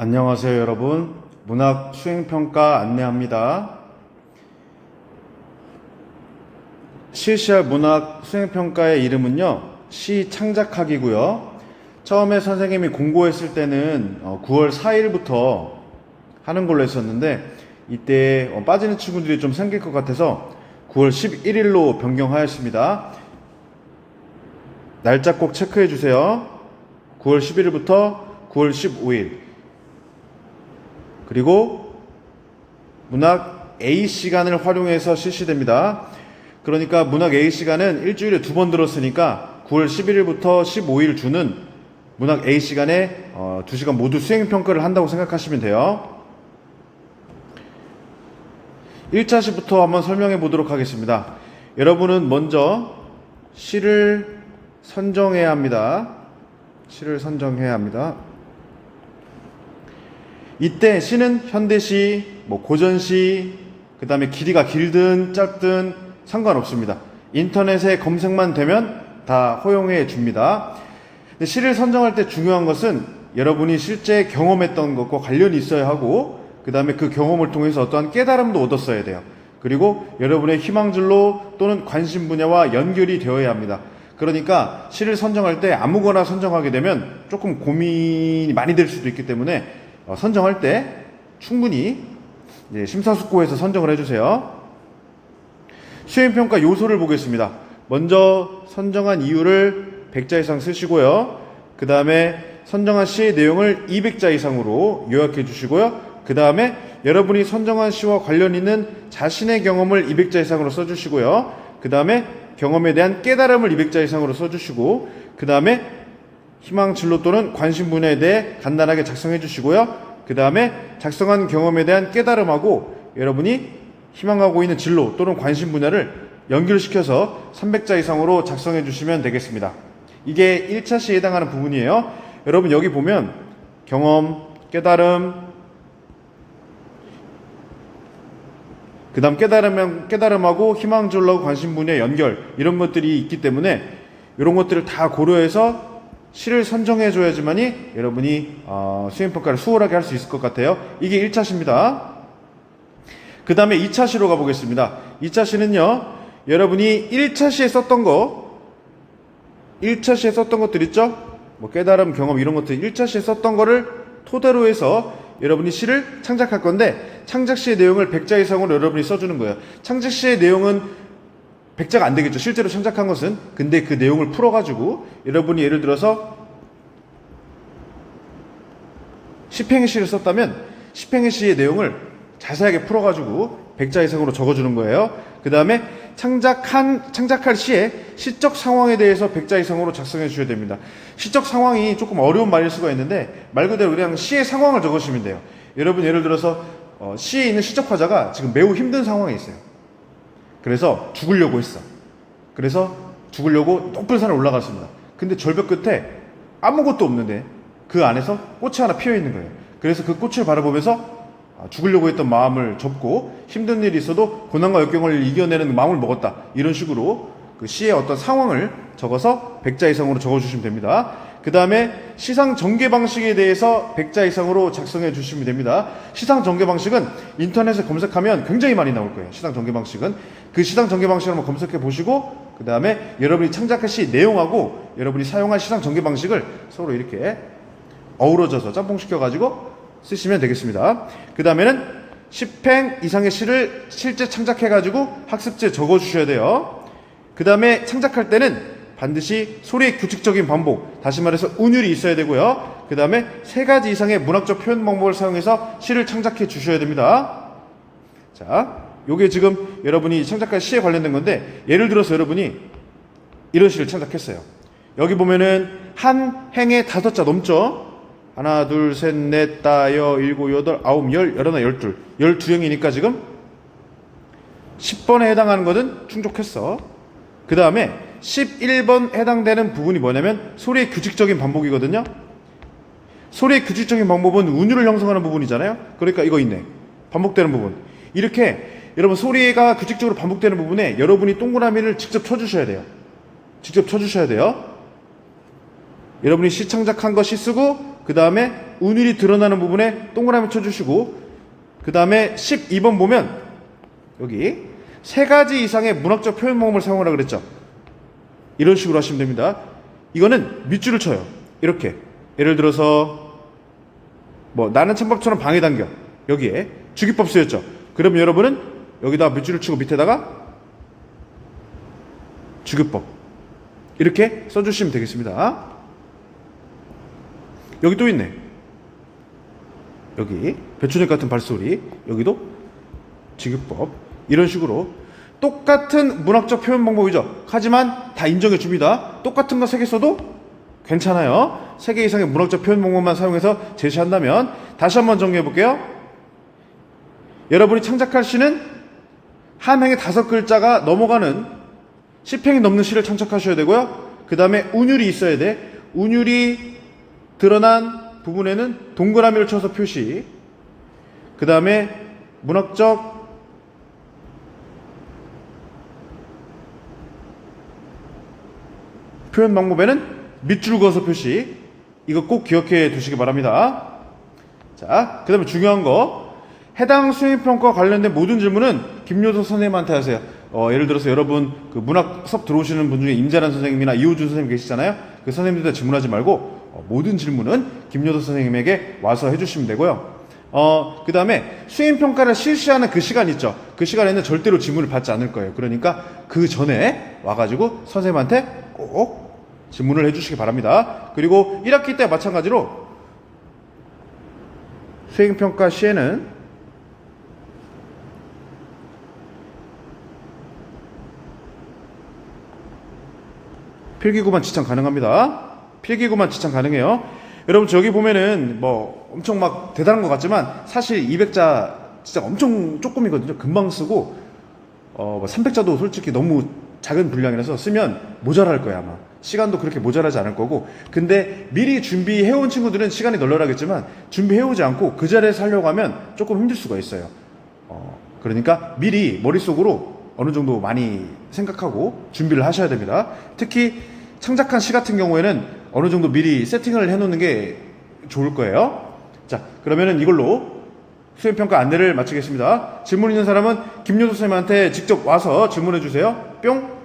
안녕하세요, 여러분. 문학 수행평가 안내합니다. 실시할 문학 수행평가의 이름은요, 시 창작학이고요. 처음에 선생님이 공고했을 때는 어, 9월 4일부터 하는 걸로 했었는데, 이때 어, 빠지는 친구들이 좀 생길 것 같아서 9월 11일로 변경하였습니다. 날짜 꼭 체크해 주세요. 9월 11일부터 9월 15일. 그리고 문학 A 시간을 활용해서 실시됩니다. 그러니까 문학 A 시간은 일주일에 두 번 들었으니까 9월 11일부터 15일 주는 문학 A 시간에 어, 2시간 모두 수행 평가를 한다고 생각하시면 돼요. 1차 시부터 한번 설명해 보도록 하겠습니다. 여러분은 먼저 시를 선정해야 합니다. 시를 선정해야 합니다. 이때 시는 현대시, 뭐 고전시, 그 다음에 길이가 길든 짧든 상관없습니다. 인터넷에 검색만 되면 다 허용해 줍니다. 시를 선정할 때 중요한 것은 여러분이 실제 경험했던 것과 관련이 있어야 하고, 그 다음에 그 경험을 통해서 어떠한 깨달음도 얻었어야 돼요. 그리고 여러분의 희망줄로 또는 관심 분야와 연결이 되어야 합니다. 그러니까 시를 선정할 때 아무거나 선정하게 되면 조금 고민이 많이 될 수도 있기 때문에 어, 선정할 때 충분히 심사숙고해서 선정을 해주세요. 수행평가 요소를 보겠습니다. 먼저 선정한 이유를 100자 이상 쓰시고요. 그 다음에 선정한 시의 내용을 200자 이상으로 요약해 주시고요. 그 다음에 여러분이 선정한 시와 관련 있는 자신의 경험을 200자 이상으로 써주시고요. 그 다음에 경험에 대한 깨달음을 200자 이상으로 써주시고, 그 다음에 희망 진로 또는 관심 분야에 대해 간단하게 작성해 주시고요. 그 다음에 작성한 경험에 대한 깨달음하고 여러분이 희망하고 있는 진로 또는 관심 분야를 연결시켜서 300자 이상으로 작성해 주시면 되겠습니다. 이게 1차 시에 해당하는 부분이에요. 여러분 여기 보면 경험, 깨달음, 그 다음 깨달으면 깨달음하고 희망 진로하고 관심 분야 연결 이런 것들이 있기 때문에 이런 것들을 다 고려해서 시를 선정해 줘야지만이 여러분이 어, 수행 평가를 수월하게 할 수 있을 것 같아요. 이게 1차 시입니다. 그 다음에 2차 시로 가보겠습니다. 2차 시는요, 여러분이 1차 시에 썼던 거, 1차 시에 썼던 것들 있죠? 뭐 깨달음, 경험 이런 것들 1차 시에 썼던 거를 토대로 해서 여러분이 시를 창작할 건데 창작 시의 내용을 100자 이상으로 여러분이 써주는 거예요. 창작 시의 내용은 100자가 안 되겠죠. 실제로 창작한 것은. 근데 그 내용을 풀어가지고 여러분이 예를 들어서 시팽의 시를 썼다면 시팽의 시의 내용을 자세하게 풀어가지고 100자 이상으로 적어주는 거예요. 그 다음에 창작한, 창작할 시의 시적 상황에 대해서 100자 이상으로 작성해 주셔야 됩니다. 시적 상황이 조금 어려운 말일 수가 있는데 말 그대로 그냥 시의 상황을 적으시면 돼요. 여러분 예를 들어서 어, 시에 있는 시적 화자가 지금 매우 힘든 상황에 있어요. 그래서 죽으려고 했어. 그래서 죽으려고 높은 산을 올라갔습니다. 근데 절벽 끝에 아무것도 없는데 그 안에서 꽃이 하나 피어 있는 거예요. 그래서 그 꽃을 바라보면서 아, 죽으려고 했던 마음을 접고 힘든 일이 있어도 고난과 역경을 이겨내는 마음을 먹었다. 이런 식으로 그 시의 어떤 상황을 적어서 100자 이상으로 적어주시면 됩니다. 그 다음에 시상 전개 방식에 대해서 100자 이상으로 작성해 주시면 됩니다. 시상 전개 방식은 인터넷에 검색하면 굉장히 많이 나올 거예요. 시상 전개 방식은. 그 시상 전개 방식을 한번 검색해 보시고, 그 다음에 여러분이 창작할 시 내용하고 여러분이 사용할 시상 전개 방식을 서로 이렇게 어우러져서 짬뽕시켜가지고 쓰시면 되겠습니다. 그 다음에는 10행 이상의 시를 실제 창작해가지고 학습지에 적어주셔야 돼요. 그 다음에 창작할 때는 반드시 소리의 규칙적인 반복, 다시 말해서 운율이 있어야 되고요. 그 다음에 세 가지 이상의 문학적 표현 방법을 사용해서 시를 창작해 주셔야 됩니다. 자, 요게 지금 여러분이 창작할 시에 관련된 건데, 예를 들어서 여러분이 이런 시를 창작했어요. 여기 보면은 한 행에 다섯 자 넘죠? 하나, 둘, 셋, 넷, 다, 여, 일곱, 여덟, 아홉, 열, 열하나, 열둘. 열두 행이니까 지금 10번에 해당하는 것은 충족했어. 그 다음에 11번 해당되는 부분이 뭐냐면 소리의 규칙적인 반복이거든요. 소리의 규칙적인 방법은 운율을 형성하는 부분이잖아요. 그러니까 이거 있네. 반복되는 부분. 이렇게 여러분 소리가 규칙적으로 반복되는 부분에 여러분이 동그라미를 직접 쳐주셔야 돼요. 직접 쳐주셔야 돼요. 여러분이 시 창작한 거시 쓰고 그 다음에 운율이 드러나는 부분에 동그라미 쳐주시고 그 다음에 12번 보면 여기 세 가지 이상의 문학적 표현 방법을 사용하라 그랬죠. 이런 식으로 하시면 됩니다. 이거는 밑줄을 쳐요. 이렇게 예를 들어서 뭐 나는 찬밥처럼 방해 당겨 여기에 주기법 쓰였죠. 그럼 여러분은 여기다 밑줄을 치고 밑에다가 주기법 이렇게 써주시면 되겠습니다. 여기 또 있네. 여기 배추잎 같은 발소리 여기도 지급법 이런 식으로 똑같은 문학적 표현 방법이죠. 하지만 다 인정해 줍니다. 똑같은 거 세 개 써도 괜찮아요. 세 개 이상의 문학적 표현 방법만 사용해서 제시한다면 다시 한번 정리해 볼게요. 여러분이 창작할 시는 한 행에 다섯 글자가 넘어가는 10행이 넘는 시를 창작하셔야 되고요. 그 다음에 운율이 있어야 돼. 운율이 드러난 부분에는 동그라미를 쳐서 표시. 그 다음에 문학적 표현 방법에는 밑줄 그어서 표시. 이거 꼭 기억해 두시기 바랍니다. 자, 그 다음에 중요한 거. 해당 수행평가와 관련된 모든 질문은 김효도 선생님한테 하세요. 어, 예를 들어서 여러분 그 문학 수업 들어오시는 분 중에 임자란 선생님이나 이호준 선생님 계시잖아요. 그 선생님들한테 질문하지 말고 어, 모든 질문은 김효도 선생님에게 와서 해주시면 되고요. 어, 그 다음에 수행평가를 실시하는 그 시간 있죠. 그 시간에는 절대로 질문을 받지 않을 거예요. 그러니까 그 전에 와가지고 선생님한테 꼭 질문을 해주시기 바랍니다. 그리고 1학기 때 마찬가지로 수행평가 시에는 필기구만 지창 가능합니다. 필기구만 지창 가능해요. 여러분 저기 보면은 뭐 엄청 막 대단한 것 같지만 사실 200자 진짜 엄청 조금이거든요. 금방 쓰고 어 300자도 솔직히 너무 작은 분량이라서 쓰면 모자랄 거야 아마. 시간도 그렇게 모자라지 않을 거고. 근데 미리 준비해온 친구들은 시간이 널널하겠지만 준비해오지 않고 그 자리에서 하려고 하면 조금 힘들 수가 있어요. 어, 그러니까 미리 머릿속으로 어느 정도 많이 생각하고 준비를 하셔야 됩니다. 특히 창작한 시 같은 경우에는 어느 정도 미리 세팅을 해놓는 게 좋을 거예요. 자, 그러면은 이걸로 수행평가 안내를 마치겠습니다. 질문 있는 사람은 김효도 선생님한테 직접 와서 질문해 주세요. 뿅!